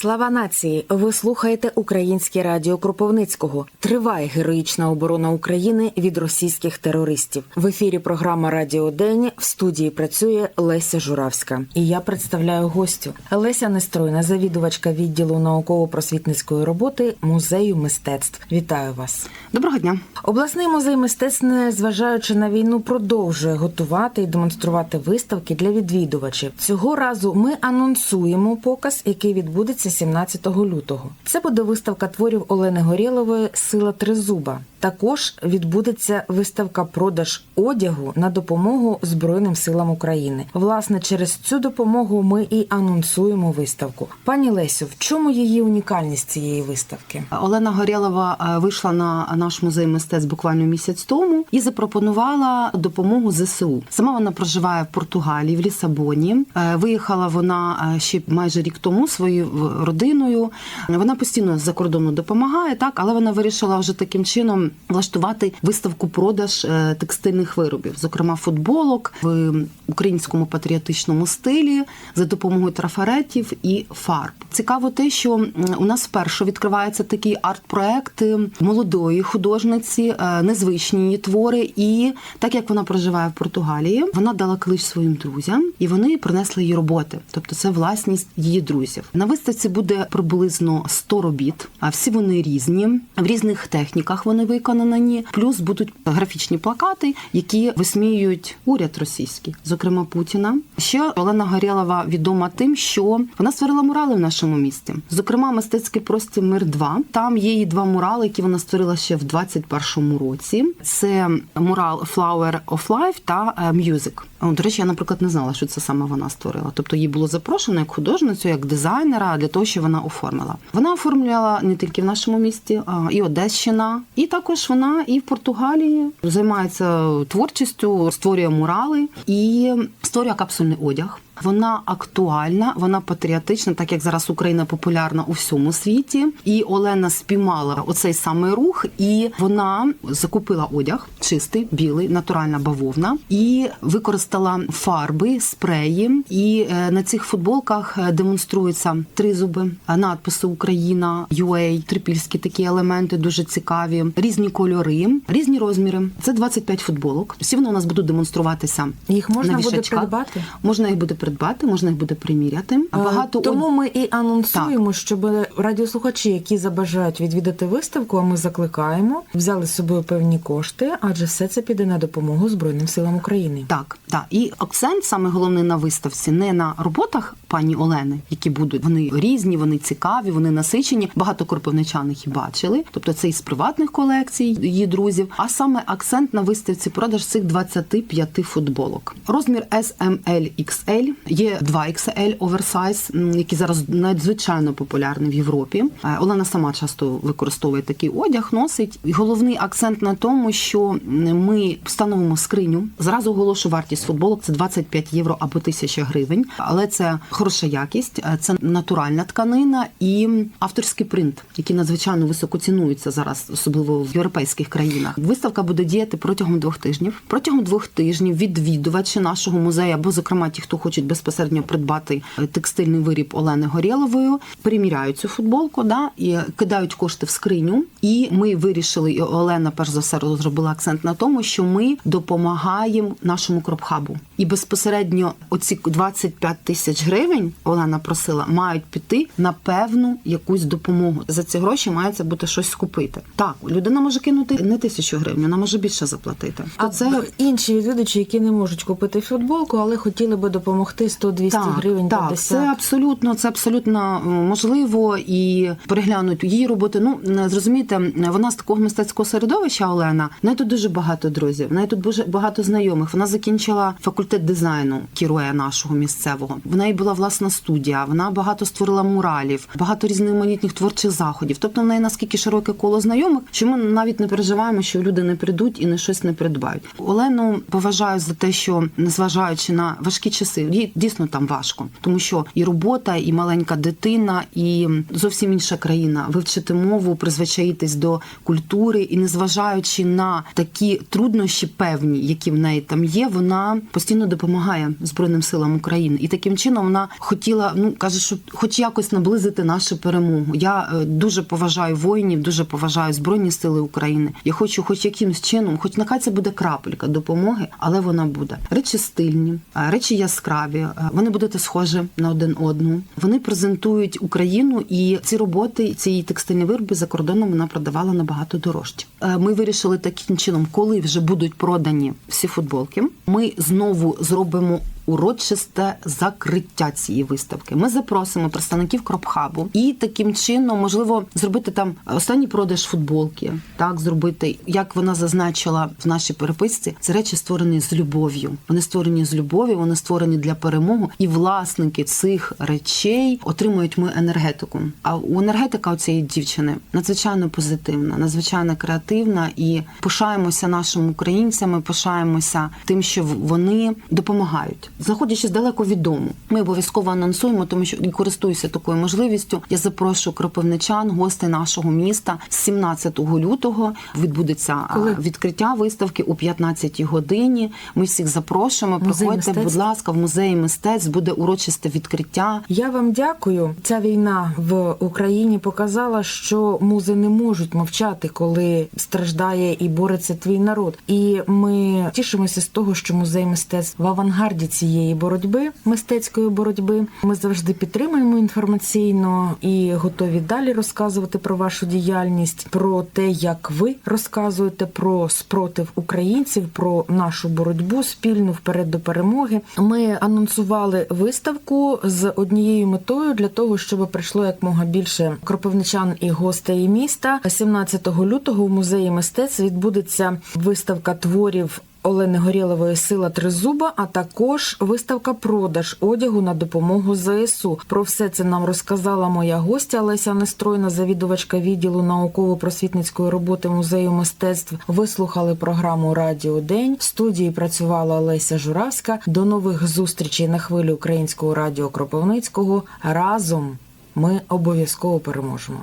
Слава нації! Ви слухаєте Українське радіо Кропивницького. Триває героїчна оборона України від російських терористів. В ефірі програма Радіо День в студії працює Леся Журавська. І я представляю гостю Леся Нестройна, завідувачка відділу науково-просвітницької роботи музею мистецтв. Вітаю вас! Доброго дня. Обласний музей мистецтв, незважаючи на війну, продовжує готувати і демонструвати виставки для відвідувачів. Цього разу ми анонсуємо показ, який відбудеться 17 лютого. Це буде виставка творів Олени Горєлової Сила Тризуба. Також відбудеться виставка продаж одягу на допомогу Збройним силам України. Власне, через цю допомогу ми і анонсуємо виставку. Пані Лесю, в чому її унікальність цієї виставки? Олена Горєлова е, вийшла на наш музей мистецтв буквально місяць тому і запропонувала допомогу ЗСУ. Сама вона проживає в Португалії, в Лісабоні. Е, Виїхала вона е, ще майже рік тому своєю родиною. Вона постійно за кордону допомагає, так але вона вирішила вже таким чином влаштувати виставку продаж е, текстильних виробів, зокрема футболок в українському патріотичному стилі за допомогою трафаретів і фарб. Цікаво те, що у нас вперше відкривається такий арт-проект е, молодої художниці, е, незвичні її твори. І так як вона проживає в Португалії, вона дала клич своїм друзям, і вони принесли її роботи. Тобто це власність її друзів. На виставці буде приблизно 100 робіт, а всі вони різні, в різних техніках вони виконані. Плюс будуть графічні плакати, які висміюють уряд російський, зокрема Путіна. Ще Олена Горєлова відома тим, що вона створила мурали в нашому місті. Зокрема, мистецький простір Мир 2 Там є її два мурали, які вона створила ще в 21-му році. Це мурал Flower of Life та е, Music. О, До речі, я, наприклад, не знала, що це саме вона створила. Тобто її було запрошено як художницю, як дизайнера для того, що вона оформила. Вона оформляла не тільки в нашому місті, а і Одещина, і також вона і в Португалії займається творчістю, створює мурали і створює капсульний одяг. Вона актуальна, вона патріотична, так як зараз Україна популярна у всьому світі. І Олена спіймала оцей самий рух, і вона закупила одяг чистий, білий, натуральна бавовна, і використала фарби, спреї. І е, на цих футболках е, демонструються тризуби, е, надписи Україна, UA, трипільські такі елементи дуже цікаві, різні кольори, різні розміри. Це 25 футболок. Всі вони у нас будуть демонструватися. Їх можна на буде придбати? Можна їх буде придбати, можна їх буде приміряти. Багато тому ми і анонсуємо, щоб радіослухачі, які забажають відвідати виставку, а ми закликаємо, взяли з собою певні кошти, адже все це піде на допомогу Збройним силам України. Так, так. І акцент саме головний на виставці не на роботах пані Олени, які будуть вони різні, вони цікаві, вони насичені. Багато кропивничан їх і бачили. Тобто це із приватних колекцій її друзів. А саме акцент на виставці продаж цих 25 футболок. Розмір SML XL, є 2 XL оверсайз, які зараз надзвичайно популярні в Європі. Е, Олена сама часто використовує такий одяг, носить. І головний акцент на тому, що ми встановимо скриню. Зразу оголошу вартість футболок це 25 євро або 1000 гривень, але це хороша якість, е, це натуральна тканина і авторський принт, які надзвичайно високо цінуються зараз, особливо в європейських країнах. Виставка буде діяти протягом двох тижнів. Протягом двох тижнів відвідувачі нашого музею, або зокрема ті, хто хочуть безпосередньо придбати текстильний виріб Олени Горєлової, приміряють цю футболку, да і кидають кошти в скриню. І ми вирішили, і Олена перш за все розробила акцент на тому, що ми допомагаємо нашому кропхабу. І безпосередньо оці 25 тисяч гривень Олена просила, мають піти на певну якусь допомогу. За ці гроші мається бути щось скупити. Так, людина може кинути не тисячу гривень, вона може більше заплатити. А це інші відвідувачі, які не можуть купити футболку, але хотіли би допомогти 100-200 гривень так, 50. це абсолютно, це абсолютно можливо і переглянути її роботи. Ну не зрозумієте, вона з такого мистецького середовища Олена. В неї тут дуже багато друзів. В неї тут дуже багато знайомих. Вона закінчила факультет дизайну керує нашого місцевого. В неї була власна студія. Вона багато створила муралів, багато різноманітних творчих заходів. Тобто в неї наскільки широке коло знайомих, що ми навіть не переживаємо, що люди не прийдуть і не щось не придбають. Олену поважаю за те, що незважаючи на важкі часи, їй дійсно там важко, тому що і робота, і маленька дитина, і зовсім інша країна. Вивчити мову, призвичаїтись до культури, і незважаючи на такі труднощі певні, які в неї там є, вона постійно допомагає Збройним силам України. І таким чином вона хотіла, ну каже, що хоч якось наблизити нашу перемогу. Я е, дуже поважаю воїнів, дуже поважаю Збройні Сили України. Я хочу, хоч якимось чином, хоч нехай це буде крапелька допомоги, але вона буде. Речі стильні, е, речі яскраві. е, Вони будуть схожі на один одну. Вони презентують Україну, і ці роботи, ці текстильні вироби за кордоном вона продавала набагато дорожче. Е, Ми вирішили таким чином, коли вже будуть продані всі футболки, ми знову зробимо. Урочисте закриття цієї виставки. Ми запросимо представників Кропхабу і таким чином можливо зробити там останній продаж футболки. Так зробити, як вона зазначила в нашій переписці, це речі створені з любов'ю. Вони створені з любов'ю, вони створені для перемоги, і власники цих речей отримують ми енергетику. А у енергетика у цієї дівчини надзвичайно позитивна, надзвичайно креативна і пишаємося нашими українцями, пишаємося тим, що вони допомагають, знаходячись далеко від дому. Ми обов'язково анонсуємо, тому що і користуюся такою можливістю. Я запрошую кропивничан, гостей нашого міста. З 17 лютого відбудеться Коли? відкриття виставки о 15 годині. Ми всіх запрошуємо. Музей Приходьте, будь ласка, в музеї мистецтв буде урочисте відкриття. Я вам дякую. Ця війна в Україні показала, що музи не можуть мовчати, коли страждає і бореться твій народ. І ми тішимося з того, що музей мистецтв в авангарді цієї боротьби, мистецької боротьби. Ми завжди підтримуємо інформаційно і готові далі розказувати про вашу діяльність, про те, як ви розказуєте про спротив українців, про нашу боротьбу спільну вперед до перемоги. Ми анонсували виставку з однією метою для того, щоб прийшло якмога більше кропивничан і гостей міста. 17 лютого у музеї мистецтв відбудеться виставка творів. Олени Горєлової сила тризуба, а також виставка продаж одягу на допомогу ЗСУ. Про все це нам розказала моя гостя Леся Нестройна, завідувачка відділу науково-просвітницької роботи музею мистецтв. Ви слухали програму Радіо День. В студії працювала Леся Журавська. До нових зустрічей на хвилі українського радіо Кропивницького. Разом ми обов'язково переможемо.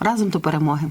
Разом до перемоги.